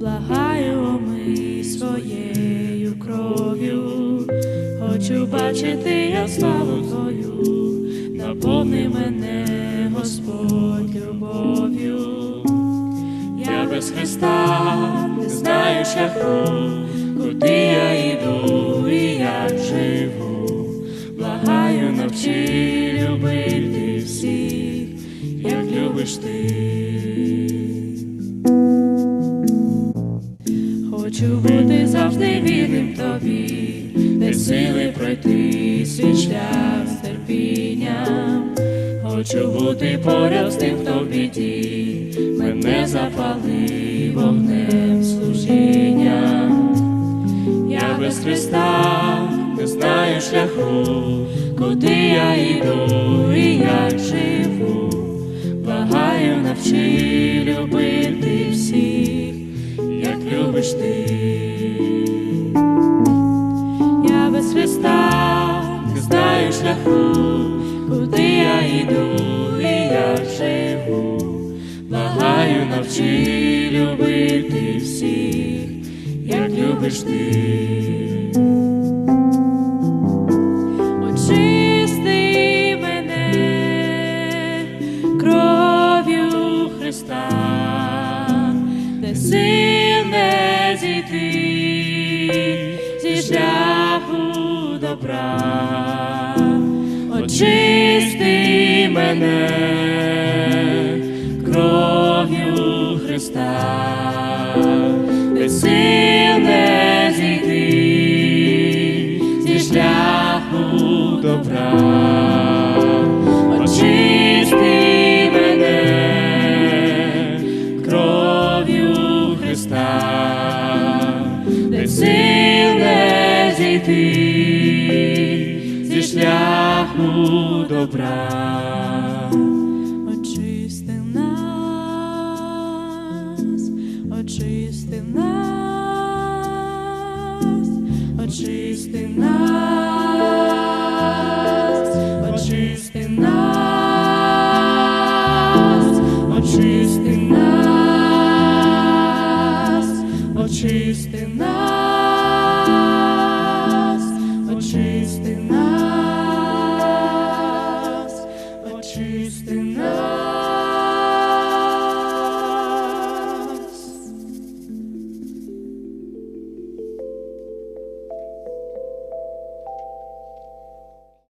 благаю ми своєю кров'ю, хочу бачити я славу твою, наповни мене, Господь любов'ю, я без Христа не знаю шляху, куди я йду і як живу, благаю навчи любити всіх, як любиш ти. Хочу бути завжди вірним тобі, де сили пройти свій шлях з терпінням. Хочу бути поряд з тим, хто в біді, мене запали вогнем служіння. Я без Христа не знаю шляху, куди я йду і як живу. Благаю, навчи любити всіх, як любиш ти. Шляху, куди я йду і як живу. Благаю, навчи любити всіх, як любиш ти. Сил зійти зі шляху добра. Очисти мене кров'ю Христа, де сил не зійти зі шляху добра. Очисти мене кров'ю Христа, де сил не зійти добра, очисти нас, очисти нас, очисти нас, очисти нас, очисти нас, очисти нас, очисти.